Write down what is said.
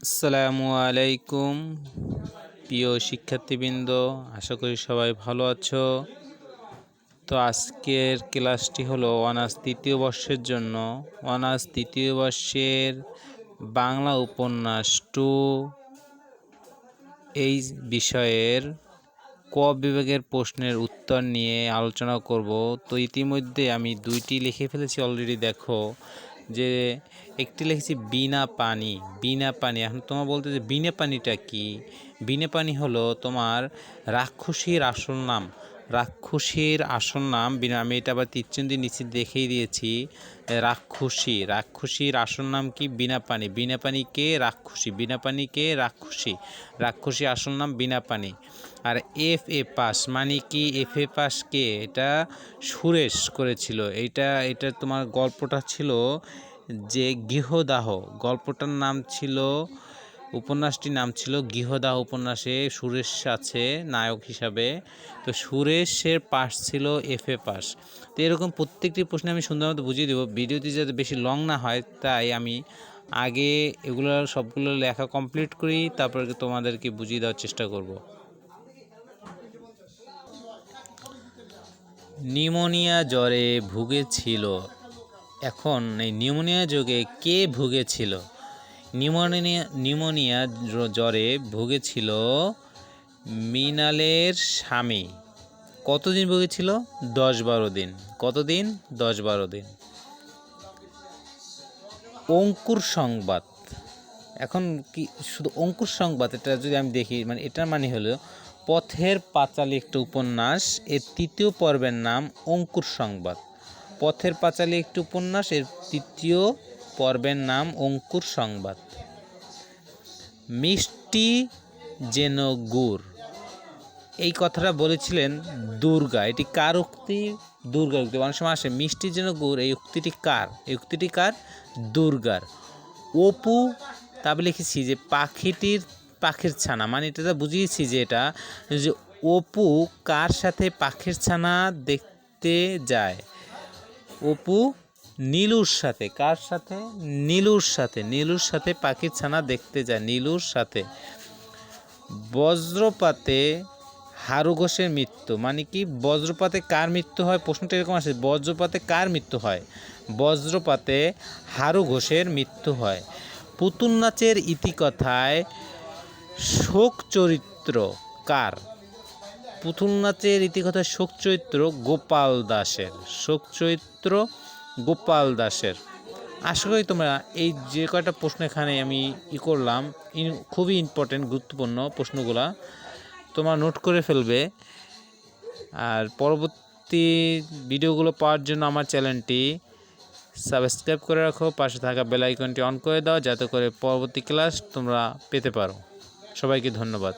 আসসালামু আলাইকুম, প্রিয় শিক্ষার্থীবৃন্দ, আশা করি সবাই ভালো আছো। তো আজকের ক্লাসটি হলো অনার্স তৃতীয় বর্ষের জন্য। অনার্স তৃতীয় বর্ষের বাংলা উপন্যাস টু এই বিষয়ের ক বিভাগের প্রশ্নের উত্তর নিয়ে আলোচনা করব। তো ইতিমধ্যে আমি দুইটি লিখে ফেলেছি, অলরেডি দেখো। যে একটি লিখেছি বিনা পানি বিনা পানি। এখন তোমার বলতে যে বিনা পানিটা কি? বিনা পানি হলো তোমার রাক্ষসীর আসল নাম। রাক্ষসীর আসল নাম বিনা আমি এটা আবার তিরচন্দি নিচে দেখেই দিয়েছি, রাক্ষসী। রাক্ষসীর আসল নাম কি? বিনা পানি। বিনা পানি কে? রাক্ষসী। বিনা পানি কে? রাক্ষসী। রাক্ষসী আসল নাম বিনা পানি। আর এফ এ পাস মানে কি এফ এ পাস কে? এটা সুরেশ করেছিল। এইটা, এটা তোমার গল্পটা ছিল যে গৃহদাহ, গল্পটার নাম ছিল, উপন্যাসটির নাম ছিল গৃহদাহ উপন্যাসে সুরেশ আছে, নায়ক হিসাবে। তো সুরেশের পাস ছিল এফ এ পাস তো এরকম প্রত্যেকটি প্রশ্নে আমি সুন্দর মতো বুঝিয়ে দেবো। ভিডিওটি যাতে বেশি লং না হয়, তাই আমি আগে এগুলো সবগুলো লেখা কমপ্লিট করি, তারপরে তোমাদেরকে বুঝিয়ে দেওয়ার চেষ্টা করব। নিউমোনিয়া জ্বরে ভুগেছিল। এখন এই নিউমোনিয়া যোগে কে ভুগেছিল? নিউমোনিয়া নিউমোনিয়া জ্বরে ভুগেছিল মিনালের স্বামী। কতদিন ভুগেছিল? দশ বারো দিন। কতদিন? দশ বারো দিন। অঙ্কুর সংবাদ। এখন কি শুধু অঙ্কুর সংবাদ? এটা যদি আমি দেখি মানে এটার মানে হলো পথের পাঁচালী একটা উপন্যাস। এর তৃতীয় পর্বের নাম অঙ্কুর সংবাদ। পথের পাঁচালী একটি উপন্যাস, এর তৃতীয় পর্বের নাম অঙ্কুর সংবাদ। মিষ্টি যেন গুড়। এই কথাটা বলেছিলেন দুর্গা। এটি কার উক্তি? দুর্গার উক্তি। অনেক সময় আসে, মিষ্টি যেন গুড়, এই উক্তিটি কার? এই উক্তিটি কার? দুর্গার। অপু তবে লিখেছি যে, পাখিটির পাখির ছানা। মানে এটা বুঝিয়েছি যে এটা, যে অপু কার সাথে পাখির ছানা দেখতে যায়? অপু নীলুর সাথে। কার সাথে? নীলুর সাথে। নীলুর সাথে পাখির ছানা দেখতে যায়, নীলুর সাথে। বজ্রপাতে হারু ঘোষের মৃত্যু। মানে কি, বজ্রপাতে কার মৃত্যু হয়? প্রশ্নটা এরকম আসে, বজ্রপাতে কার মৃত্যু হয়? বজ্রপাতে হারু ঘোষের মৃত্যু হয়। পুতুল নাচের ইতিকথায় শোক চরিত্র কার? পুতুল নাচের ইতিকথায় শোক চরিত্র গোপাল দাসের। শোক চরিত্র গোপাল দাসের। আশা করি তোমরা এই যে কয়টা প্রশ্ন এখানে আমি ই করলাম খুবই ইম্পর্টেন্ট গুরুত্বপূর্ণ প্রশ্নগুলা তোমরা নোট করে ফেলবে। আর পরবর্তী ভিডিওগুলো পাওয়ার জন্য আমার চ্যানেলটি সাবস্ক্রাইব করে রাখো, পাশে থাকা বেল আইকনটি অন করে দাও, যাতে করে পরবর্তী ক্লাস তোমরা পেতে পারো। সবাইকে ধন্যবাদ।